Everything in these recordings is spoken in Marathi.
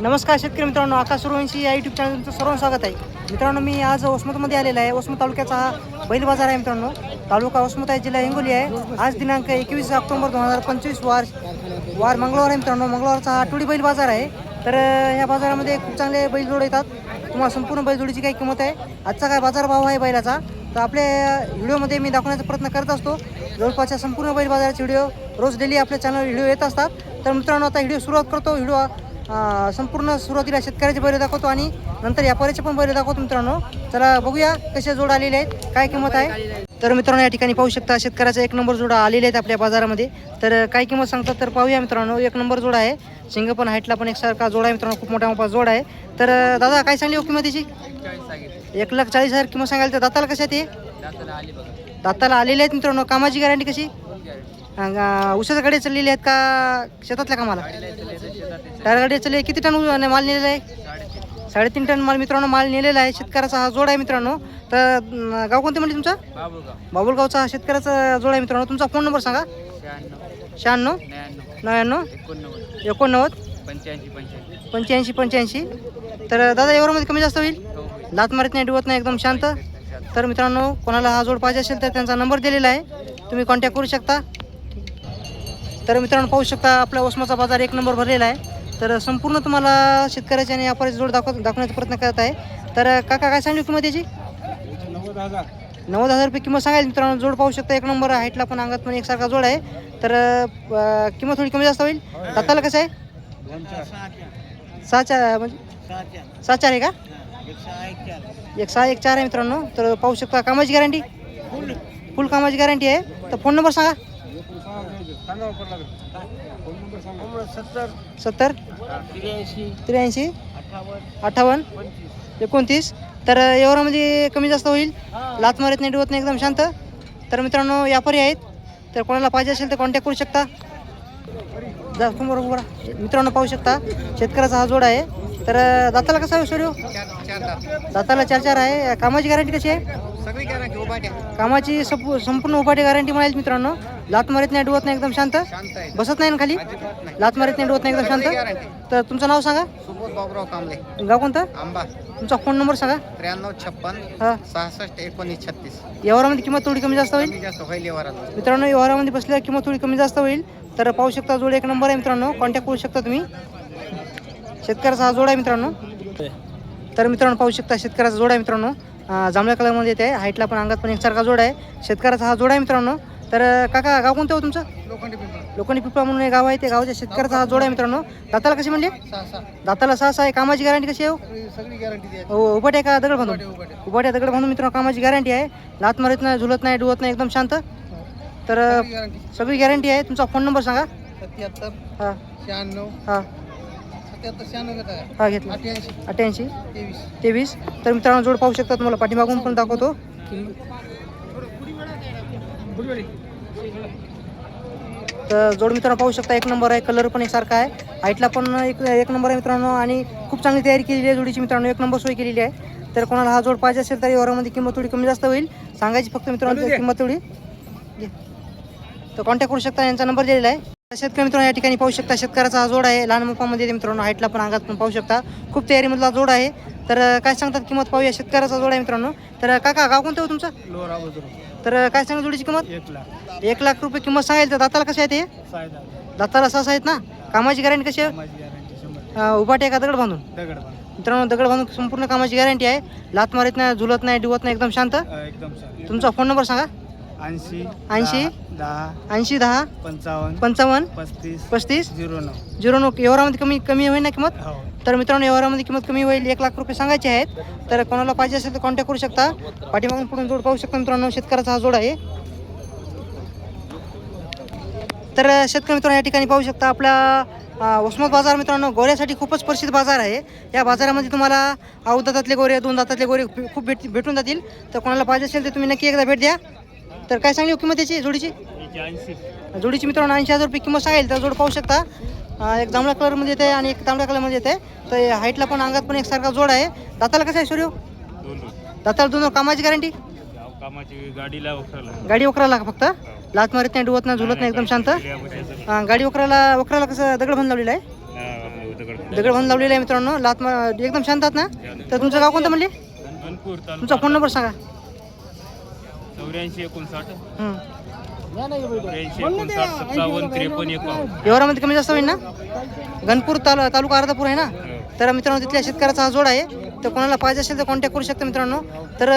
नमस्कार शेतकरी मित्रांनो आकाश सुरवंशी या युट्यूब चॅनल तुमचं सर्व स्वागत आहे. मित्रांनो मी आज वसमतमध्ये आलेला आहे. वसमत तालुक्याचा हा बैल बाजार आहे मित्रांनो. तालुका वसमत आहे जिल्हा हिंगोली आहे. आज दिनांक एकवीस ऑक्टोबर दोन हजार पंचवीस वार वार मंगळवार आहे मित्रांनो. मंगळवारचा हा आठवडी बैल बाजार आहे. तर ह्या या बाजारामध्ये खूप चांगले बैल जोड येतात. तुम्हाला संपूर्ण बैलजोडीची काही किंमत आहे. आजचा काय बाजारभाव आहे बैलाचा? तर आपल्या व्हिडिओमध्ये मी दाखवण्याचा प्रयत्न करत असतो. जवळपासच्या संपूर्ण बैल बाजाराचे व्हिडिओ रोज डेली आपल्या चॅनल व्हिडिओ येत असतात. तर मित्रांनो आता व्हिडिओ सुरुवात करतो. व्हिडिओ संपूर्ण सुरुवातीला शेतकऱ्याचे बैल दाखवतो आणि नंतर व्यापाऱ्याचे पण बैल दाखवतो मित्रांनो. चला बघूया कसे जोड आलेले आहेत काय किंमत आहे. तर मित्रांनो या ठिकाणी पाहू शकता शेतकऱ्याचा एक नंबर जोडा आलेले आहेत आपल्या बाजारामध्ये. तर काय किंमत सांगतात तर पाहूया मित्रांनो एक नंबर जोडा आहे. शिंग पण हाईटला पण एकसारखा जोडा आहे मित्रांनो खूप मोठा मोठा जोड आहे. तर दादा काय सांगली हो किंमतीची एक लाख चाळीस हजार किंमत सांगायला तर दाताला कशा ते? दाताला आलेले आहेत मित्रांनो कामाची गॅरंटी कशी? उसाच्या गाडी चाललेली आहेत का शेतातल्या कामाला? टायर गाडी आहे. किती टन माल नेलेला आहे? साडेतीन टन माल मित्रांनो माल नेलेला आहे. शेतकऱ्याचा हा जोड आहे मित्रांनो. तर गाव कोणते म्हणजे तुमचा? बाबुलगावचा हा शेतकऱ्याचा जोड आहे मित्रांनो. तुमचा फोन नंबर सांगा. शहाण्णव. नव्याण्णव. एकोणनव्वद. पंच्याऐंशी पंच्याऐंशी. पंच्याऐंशी पंच्याऐंशी. तर दादा एवढ्यामध्ये कमी जास्त होईल? लात मारत नाही डुवत नाही एकदम शांत. तर मित्रांनो कोणाला हा जोड पाहिजे असेल तर त्यांचा नंबर दिलेला आहे. तुम्ही कॉन्टॅक्ट करू शकता. तर मित्रांनो पाहू शकता आपला ओसमाचा बाजार एक नंबर भरलेला आहे. तर संपूर्ण तुम्हाला शेतकऱ्याचे आणि व्यापाऱ्याचे जोड दाखव दाखवण्याचा प्रयत्न करत आहे. तर काका काय सांगली किंमत याची नव्वद हजार रुपये किंमत सांगायची मित्रांनो. जोड पाहू शकता एक नंबर हाईटला पण अंगात पण एकसारखा जोड आहे. तर किंमत थोडी कमी जास्त होईल. दाताला कसं आहे? सहा चार म्हणजे? सहा चार आहे का? एक सहा एक चार आहे मित्रांनो. तर पाहू शकता कामाची गॅरंटी? फुल कामाची गॅरंटी आहे. तर फोन नंबर सांगा. सत्तर. सत्तर? त्र्याऐंशी. त्र्याऐंशी? अठ्ठावन्न. एकोणतीस? तर एवढ्यामध्ये कमी जास्त होईल? लात मारत नाही डुवत नाही एकदम शांत? तर मित्रांनो व्यापारी आहेत. तर कोणाला पाहिजे असेल तर कॉन्टॅक्ट करू शकता. जा उभं राहा. मित्रांनो पाहू शकता शेतकऱ्याचा हा जोड आहे. तर दाताला कसा आहे चार दाताला चार चार आहे. कामाची गॅरंटी कशी आहे? सगळी गॅरंटी कामाची संपू संपूर्ण उपाटी गॅरंटी मिळेल मित्रांनो. लात मारत नाही डुवत नाही एकदम शांत. शांत आहे. बसत नाही ना खाली? अजिबात नाही. लात मारत नाही डुवत नाही एकदम शांत. गॅरंटी तर तुमचं नाव सांगा? सुबोध बाबुराव कांबळे. गाव कोणतं? आंबा. तुमचा फोन नंबर सांगा. त्र्याण्णव छप्पन हा. सहासष्ट एकोणीस छत्तीस. व्यवहारामध्ये किंमत थोडी कमी जास्त होईल? कमी जास्त होईल व्यवहारात मित्रांनो व्यवहारामध्ये बसल्यावर किंमत थोडी कमी जास्त होईल. तर पाहू शकता जोड एक नंबर आहे मित्रांनो. कॉन्टॅक्ट करू शकता तुम्ही. शेतकऱ्याचा हा जोड आहे मित्रांनो. तर मित्रांनो पाहू शकता शेतकऱ्याचा जोड आहे मित्रांनो. जांभळ्या कलरमध्ये येते. हाईटला पण अंगात पण एकसारखा जोड आहे. शेतकऱ्याचा हा जोड आहे मित्रांनो. तर काका गाव कोणतं हो तुमचं? लोखंडी पिंपळ. लोखंडी पिपळा म्हणून एक गाव आहे ते. गावाच्या शेतकऱ्याचा हा जोड आहे मित्रांनो. दाताला कशी म्हणले? सहा दाताला सहा सहा आहे. कामाची गॅरंटी कशी आहे हो? सगळी गॅरंटी हो उभट आहे का दगड बांधून? उभा ठेव उभाट्या दगड बांधून मित्रांनो कामाची गॅरंटी आहे. लात मारत नाही झुलत नाही डुवत नाही एकदम शांत. तर सगळी गॅरंटी आहे. तुमचा फोन नंबर सांगा. सत्याहत्तर हां. शहाण्णव हां सत्याहत्तर शहाण्णव घेत आहे हा घेतला. अठ्ठ्याऐंशी. तेवीस. तर मित्रांनो जोड पाहू शकता तुम्हाला. पाठीमागून पण दाखवतो. तर जोड मित्रांनो पाहू शकता एक नंबर आहे. कलर पण एकसारखा आहे. हाईटला पण एक एक नंबर आहे मित्रांनो. आणि खूप चांगली तयारी केलेली आहे जोडीची मित्रांनो. एक नंबर सोय केलेली आहे. तर कोणाला हा जोड पाहिजे असेल तर व्यवहारामध्ये किंमत थोडी कमी जास्त होईल. सांगायची फक्त मित्रांनो किंमत थोडी. तर कॉन्टॅक्ट करू शकता. यांचा नंबर दिलेला आहे. शेतकरी मित्रांनो या ठिकाणी पाहू शकता शेतकऱ्याचा हा जोड आहे. लहान मुपामध्ये मित्रांनो हाईटला पण अंगात पण पाहू शकता. खूप तयारीमधला जोड आहे. तर काय सांगतात किंमत पाहूया शेतकऱ्याचा जोड आहे मित्रांनो. तर काका गाव कोणतं हो तुमचं? लोरा तर काय सांगा जोडीची किंमत? एक लाख. एक लाख रुपये किंमत सांगायला तर दाताला कसे आहे ते फायदा दाताला सहा आहेत ना? कामाची गॅरंटी कशी आहे? उभाटे का दगड बांधून? दगड मित्रांनो दगड बांधून संपूर्ण कामाची गॅरंटी आहे. लात मारत नाही झुलत नाही डिवत नाही एकदम शांत. एकदम तुमचा फोन नंबर सांगा. ऐंशी ऐंशी दहा. ऐंशी दहा? पंचावन्न. पंचावन्न? पस्तीस. पस्तीस? झिरो नऊ. झिरो नऊ. व्यवहारामध्ये कमी कमी होईल ना किंमत? हो. तर मित्रांनो व्यवहारामध्ये किंमत कमी होईल एक लाख रुपये सांगायचे आहेत. तर कोणाला पाहिजे असेल तर कॉन्टॅक्ट करू शकता. पाठीमागून पुढून जोड पाहू शकता मित्रांनो शेतकऱ्याचा हा जोड आहे. तर शेतकरी मित्रांनो या ठिकाणी पाहू शकता आपला अ, उस्मात बाजार मित्रांनो गोऱ्यासाठी खूपच प्रसिद्ध बाजार आहे. या बाजारामध्ये तुम्हाला आऊ दातातले गोरे दोन दातातले गोरे खूप भेट भेटून जातील. तर कोणाला पाहिजे असेल तर तुम्ही नक्की एकदा भेट द्या. तर काय सांगली हो किंमत त्याची जोडीची जोडीची मित्रांनो ऐंशी हजार रुपये किंमत सांगेल तर जोड पाहू शकता. एक जांभळ्या कलरमध्ये येते आणि एक तांबड्या कलरमध्ये येते. तर हाईटला पण अंगात पण एकसारखा जोड आहे. दाताला कसं आहे सूर्य? दाताला दोन कामाची गॅरंटी कामाची गाडीला वखराला. गाडी वकराला का फक्त? लात मारत नाही डुवत नाही झुलत नाही एकदम शांत? गाडी वकराला वकराला कसं दगड बांध लावलेला आहे? दगड बांधून लावलेला. आहे मित्रांनो. लात एकदम शांत आहात ना? तर तुमचं गाव कोणतं म्हणले? गणपूर तुमचा फोन नंबर सांगा. चौऱ्याऐंशी एकोणसाठ. हं. चौऱ्याऐंशी एकोणसाठ सत्तावन्न त्रेपन्न एकावन्न. व्यवहारामध्ये कमी जास्त होईल ना? गणपूर ताल तालुका अर्धापूर आहे ना? तर मित्रांनो तिथल्या शेतकऱ्याचा हा जोड आहे. तर कोणाला पाहिजे असेल तर कॉन्टॅक्ट करू शकता मित्रांनो. तर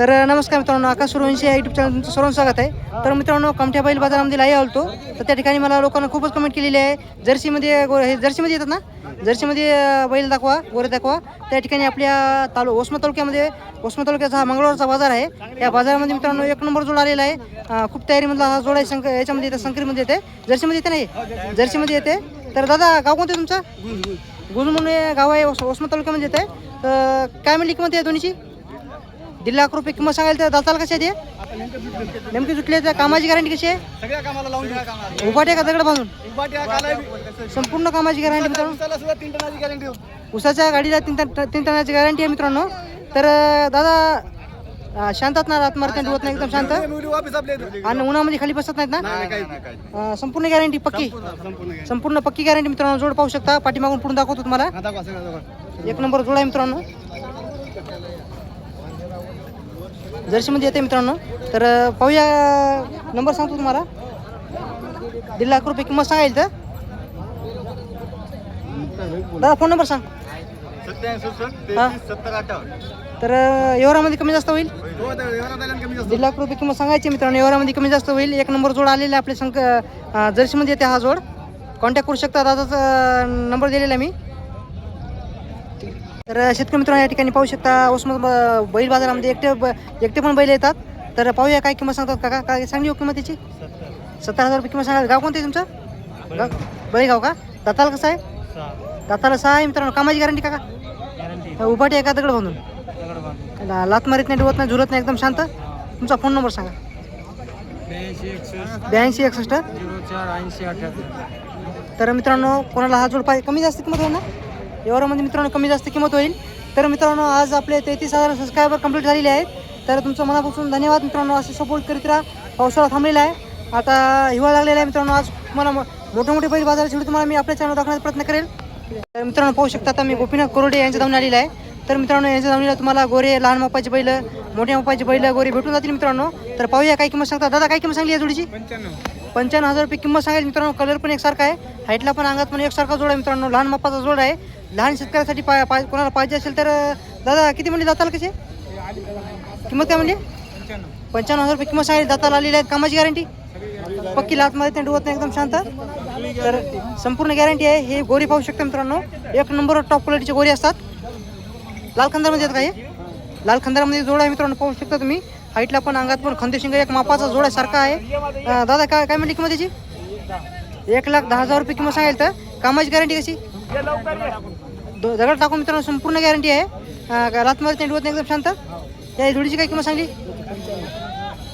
तर नमस्कार मित्रांनो आकाश सुरवंशी या यूट्यूब चॅनल तुमचं सर्वांचं स्वागत आहे. तर मित्रांनो कमठ्या बैल बाजारामध्ये लाई आलतो. तर त्या ठिकाणी मला लोकांना खूपच कमेंट केलेली आहे. जर्सीमध्ये गो हे जर्सीमध्ये येतात ना? जर्सीमध्ये बैल दाखवा गोरे दाखवा. त्या ठिकाणी आपल्या तालु ओस्मा तालुक्यामध्ये वसमत तालुक्याचा हा मंगळवारचा बाजार आहे. या बाजारामध्ये मित्रांनो एक नंबर जोड आलेला आहे खूप तयारीमधला हा जोड आहे संक याच्यामध्ये येतं संकरीमध्ये येते. जर्सीमध्ये येते नाही जर्सीमध्ये येते. तर दादा गाव कोणतं तुमचं? गुल म्हणून गाव आहे वस- वसमत तालुक्यामध्ये येते. तर काय म्हणली किंमत आहे दोन्हीची? दीड लाख रुपये किंमत सांगायला तर दाताला कशी ते? नेमकी सुटली तर कामाची गॅरंटी कशी आहे? सगळ्या कामाला लावून उभाटे का दगड बांधून. संपूर्ण कामाची गॅरंटी मित्रांनो? तीन टनाची गॅरंटी उसाच्या गाडीला तीन तीन टनाची गॅरंटी आहे मित्रांनो. तर दादा शांतात ना? रात मारते होत नाही एकदम शांत. आणि उन्हामध्ये खाली बसत नाहीत ना? संपूर्ण गॅरंटी पक्की? संपूर्ण पक्की गॅरंटी मित्रांनो जोड पाहू शकता. पाठीमागून पुढून दाखवतो तुम्हाला. एक नंबर जोड आहे मित्रांनो. जर्सीमध्ये येते मित्रांनो. तर पाहूया नंबर सांगतो तुम्हाला. दीड लाख रुपये किंमत सांगायला तर. दादा फोन नंबर सांग. हा. तर व्यवहारामध्ये कमी जास्त होईल? हो. दीड लाख रुपये किंमत सांगायची मित्रांनो. व्यवहारामध्ये कमी जास्त होईल. एक नंबर जोड आलेला आहे आपल्या संक अं, जर्सीमध्ये येते हा जोड. कॉन्टॅक्ट करू शकता. दादाचा नंबर दिलेला मी. तर शेतकरी मित्रांनो या ठिकाणी पाहू शकता उस्मत ब- बैल बाजारामध्ये एकटे ब- एकटे पण बैल येतात. तर पाहूया काय किंमत सांगतात काका. काय सांगली हो किंमत त्याची सत्तर हजार रुपये किंमत सांगा. गाव कोणतं आहे तुमचं? गाव बैलगाव का? दाताला कसं आहे? दाताला सहा आहे मित्रांनो. कामाची गॅरंटी काका? उभाटी एका दगड बांधून? लात मारीत नाही डुवत नाही झुलत नाही एकदम शांत? तुमचा फोन नंबर सांगा. ब्याऐंशी एकसष्ट. तर मित्रांनो कोणाला हा जोड पाहिजे कमी जास्त किंमत होईल ना? एवढ्यामध्ये मित्रांनो कमी जास्त किंमत होईल. तर मित्रांनो आज आपले तेहतीस हजार सबस्क्रायबर कंप्लीट झालेले आहेत. तर तुमचं मनापासून धन्यवाद मित्रांनो. असे सपोर्ट करीत राहा. पावसाळा थांबलेला आहे. आता हिवाळा लागलेला आहे मित्रांनो. आज तुम्हाला मोठे मोठे बैल बाजाराची व्हिडिओ तुम्हाला मी आपल्या चॅनल दाखवण्याचा प्रयत्न करेल. तर मित्रांनो पाहू शकता आता मी गोपीनाथ कोरोडे यांच्या धावून आलेला आहे. तर मित्रांनो यांच्या धावणीला तुम्हाला गोरे लहान मापाचे बैल मोठ्या मापाचे बैल गोरे भेटून जातील मित्रांनो. तर पाहूया काय किंमत सांगता दादा काय किंमत सांगली या जोडीची? पंच्याण्णव. हजार रुपये किंमत सांगेल मित्रांनो. कलर पण एकसारखा आहे. हाईटला पण अंगात पण एकसारखा जोड आहे मित्रांनो. लहान मापाचा जोड आहे. लहान शेतकऱ्यासाठी पा पा कोणाला पाहिजे असेल तर दादा किती म्हणजे जाताल कसे? किंमत काय म्हणजे? पंच्याण्णव हजार रुपये किंमत सांगितली दाताला आलेली आहेत कामाची गॅरंटी पक्की लात मध्ये ते डुवत नाही एकदम शांत. तर संपूर्ण गॅरंटी आहे. हे गोरी पाहू शकता मित्रांनो. एक नंबर टॉप क्वालिटीचे गोरी असतात. लाल खंदारमध्ये येतात का हे? लाल खंदारमध्ये जोड आहे मित्रांनो पाहू शकता तुम्ही. हाईटला पण अंगात पण खंदेशिंग एक मापाचा जोड आहे सारखा आहे. दादा काय काय म्हणली किंमत त्याची एक लाख दहा हजार रुपये किंमत सांगेल तर. कामाची गॅरंटी कशी? दो- दगड टाकून मित्रांनो संपूर्ण गॅरंटी आहे. रातमध्ये ते डुवत नाही एकदम शांत. या जोडीची काय किंमत सांगली?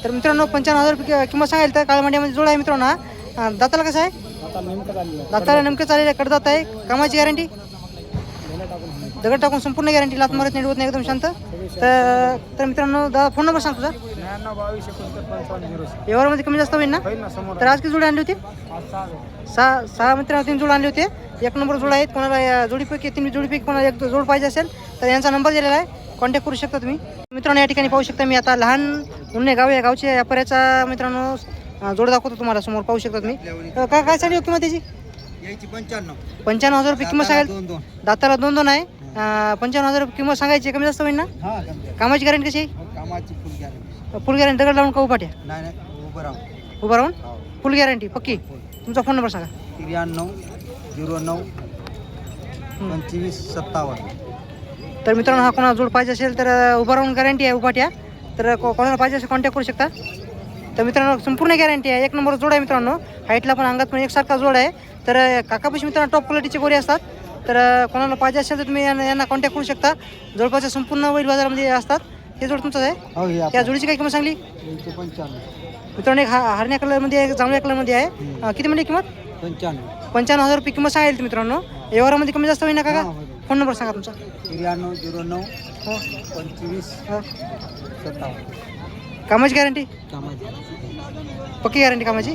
तर मित्रांनो पंच्याण्णव हजार रुपये किंमत सांगेल तर काळ्या मांड्यामध्ये जोड आहे मित्रांनो हा. दाताला कसं आहे? दाताला नेमकं चालेल कडदात आहे. कामाची गॅरंटी दगड टाकून संपूर्ण गॅरंटी लात मारत डुवत नाही एकदम शांत. तर तर मित्रांनो दादा फोन नंबर सांग तुझा. व्यवहारामध्ये कमी जास्त होईल ना? तर आज किती जोडी आणली होती? सहा सहा मित्रांनो तीन जोड आणले होते. एक नंबर जोड आहेत. कोणाला या जोडीपैकी तीन जोडीपैकी कोणाला एक जोड पाहिजे असेल तर यांचा नंबर दिलेला आहे. कॉन्टॅक्ट करू शकता तुम्ही. मित्रांनो या ठिकाणी पाहू शकता मी आता लहान उन्हे गाव या गावचे व्यापाऱ्याचा मित्रांनो जोड दाखवतो तुम्हाला. समोर पाहू शकता तुम्ही. काय काय सांगली हो किंमत त्याची? पंच्याण्णव. पंच्याण्णव हजार रुपये किंमत सांगाल? दोन दाताला दोन दोन आहे. पंच्याण्णव हजार रुपये किंमत सांगायची कमी जास्त होईल ना? हा कमी आहे. कामाची गॅरंटी कशी कामाची फुल गॅरंटी फुल गॅरंटी दगड लावून का उभाट्या उभं राहून. उभा राहून? हो. फुल गॅरंटी पक्की? तुमचा फोन नंबर सांगा. त्र्याण्णव झिरो नऊ पंचवीस सत्तावन्न. तर मित्रांनो हा कोणाला जोड पाहिजे असेल तर उभा राहून गॅरंटी आहे उभाट्या तर को- कोणाला पाहिजे असेल कॉन्टॅक्ट करू शकता. तर मित्रांनो संपूर्ण गॅरंटी आहे. एक नंबर जोड आहे मित्रांनो. हाईटला पण अंगात पण एकसारखा जोड आहे. तर काकापाशी मित्रांनो टॉप क्वालिटीचे गोरे असतात. तर कोणाला पाहिजे असेल तर तुम्ही यांना कॉन्टॅक्ट करू शकता. जवळपासच्या संपूर्ण वैल बाजारामध्ये असतात. हे जोड तुमचं आहे. हो हे त्या जोडीची काय किंमत सांगली? मित्रांनो एक हा हरण्या कलरमध्ये आहे एक जांभळ्या कलरमध्ये आहे. किती म्हणजे किंमत? पंच्याण्णव. पंच्याण्णव हजार रुपये किंमत सांगेल मित्रांनो. व्यवहारामध्ये कमी जास्त होईल ना काका? हा, होईल. फोन नंबर सांगा तुमचा. त्र्याण्णव झिरो नऊ हो. पंचवीस सत्तावन्न. कामाची गॅरंटी पक्की गॅरंटी कामाची?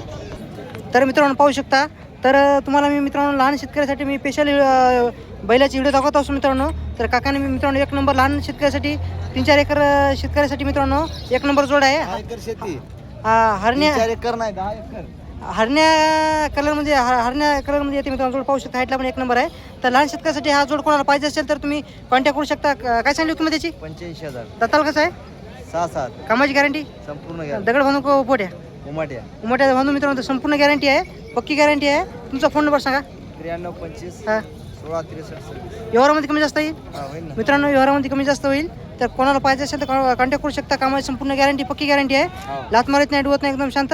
तर मित्रांनो पाहू शकता. तर तुम्हाला मी मित्रांनो लहान शेतकऱ्यासाठी मी स्पेशल बैलाची व्हिडिओ दाखवत असतो मित्रांनो. तर काकाने मी मित्रांनो एक नंबर लहान शेतकऱ्यासाठी तीन चार एकर शेतकऱ्यासाठी मित्रांनो एक नंबर जोड आहे. हा, हरण्या एकर नाही दहा एकर. हरण्या कलरमध्ये ह- हरण्या कलरमध्ये येते मित्रांनो जोड पाहू शकता. हाईटला पण एक नंबर आहे. तर लहान शेतकऱ्यासाठी हा जोड कोणाला पाहिजे असेल तर तुम्ही कॉन्टॅक्ट करू शकता. काय सांगली किंमत त्याची पंच्याऐंशी हजार. दत्ताल कसं आहे? सहा सात. कामाची गॅरंटी संपूर्ण दगड बांधून को पोट्या उमाट्या. उमट्या बांधून मित्रांनो संपूर्ण गॅरंटी आहे. पक्की गॅरंटी आहे. तुमचा फोन नंबर सांगा. त्र्याण्णव पंचवीस हा. सोळा त्रेसष्ट. व्यवहारामध्ये कमी जास्त येईल? मित्रांनो व्यवहारामध्ये कमी जास्त होईल. तर कोणाला पाहिजे असेल तर कॉन्टॅक्ट करू शकता. कामाची संपूर्ण गॅरंटी पक्की गॅरंटी आहे. लात मारत नाही डुवत नाही एकदम शांत.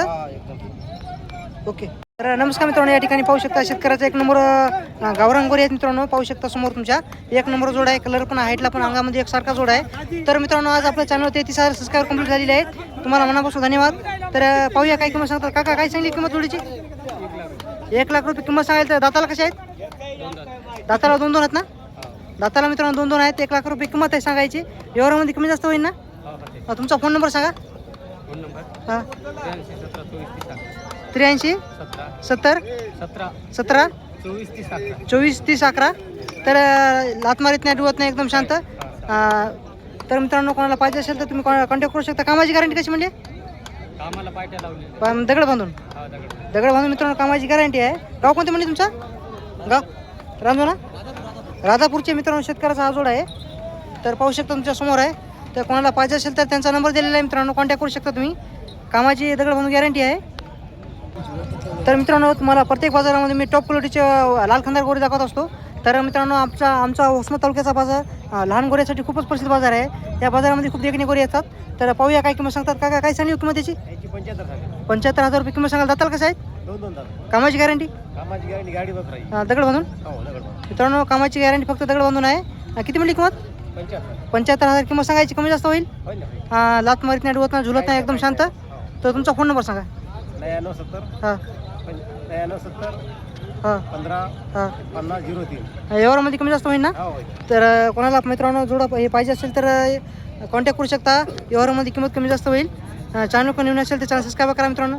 ओके. तर नमस्कार मित्रांनो या ठिकाणी पाहू शकता शेतकऱ्याचा एक नंबर अं, गावरान गोरे आहेत मित्रांनो पाहू शकता समोर तुमच्या. एक नंबर जोड आहे कलर पण हाईटला पण अंगामध्ये एकसारखा जोड आहे. तर मित्रांनो आज आपल्या चॅनल तेहतीस हजार सबस्क्राईबर कंप्लीट झालेले आहेत. तुम्हाला मनापासून धन्यवाद. तर पाहूया काय किंमत सांगतात. काका काय सांगली किंमत जोडीची? एक लाख रुपये किंमत सांगायला तर दाताला कशा आहेत? दाताला दोन दोन आहेत ना? दाताला मित्रांनो दोन दोन आहेत. एक लाख रुपये किंमत आहे सांगायची. व्यवहारामध्ये कमी जास्त होईल ना? तुमचा फोन नंबर सांगा. फोन नंबर हां. त्र्याऐंशी? सत्तर. सतरा. चोवीस तीस अकरा तर लात मारीत नाही डुवत नाही एकदम शांत. तर मित्रांनो कोणाला पाहिजे असेल तर तुम्ही कॉन्टॅक्ट करू शकता. कामाची गॅरंटी कशी म्हणजे? दगड बांधून. दगड दगड बांधून मित्रांनो कामाची गॅरंटी आहे. गाव कोणते म्हणजे तुमचा? गाव? रांजोना राधापूरचे मित्रांनो शेतकऱ्याचा हा जोड आहे. तर पाहू शकता तुमच्यासमोर आहे. तर कोणाला पाहिजे असेल तर त्यांचा नंबर दिलेला आहे मित्रांनो. कॉन्टॅक्ट करू शकता तुम्ही. कामाची दगड बांधून गॅरंटी आहे. तर मित्रांनो तुम्हाला प्रत्येक बाजारामध्ये मी टॉप क्वालिटीचे लाल खंदार गोरे दाखवत असतो. तर मित्रांनो आमचा आमचा वसमत तालुक्याचा बाजार लहान गोऱ्यासाठी खूपच प्रसिद्ध बाजार आहे. या बाजारामध्ये खूप देखणे गोरे येतात. तर पाहूया काय किंमत सांगतात. का काय सांगली किंमत त्याची याची पंच्याहत्तर हजार रुपये किंमत सांगाल जाताल कसं आहेत दोन दोन तास कामाची गॅरंटी? कामाची गॅरंटी गाडी बस राहील. दगड बांधून? हो मित्रांनो कामाची गॅरंटी फक्त दगड बांधून आहे. किती मिळली किंमत? पंच्याहत्तर. हजार किंमत सांगायची. कमी जास्त होईल? लात मारीत नाही डुवत नाही झुलत नाही एकदम शांत. तर तुमचा फोन नंबर सांगा. नव्याण्णव सत्तर. हां. नव्याण्णव सत्तर हां. पंधरा हां. पन्नास झिरो तीन. व्यवहारामध्ये कमी जास्त होईल ना? हा तर कोणाला मित्रांनो जोडा हे पाहिजे असेल तर कॉन्टॅक्ट करू शकता. व्यवहारामध्ये किंमत कमी जास्त होईल. चॅनल पण येऊन असेल तर चॅनल सबस्क्राईब करा मित्रांनो.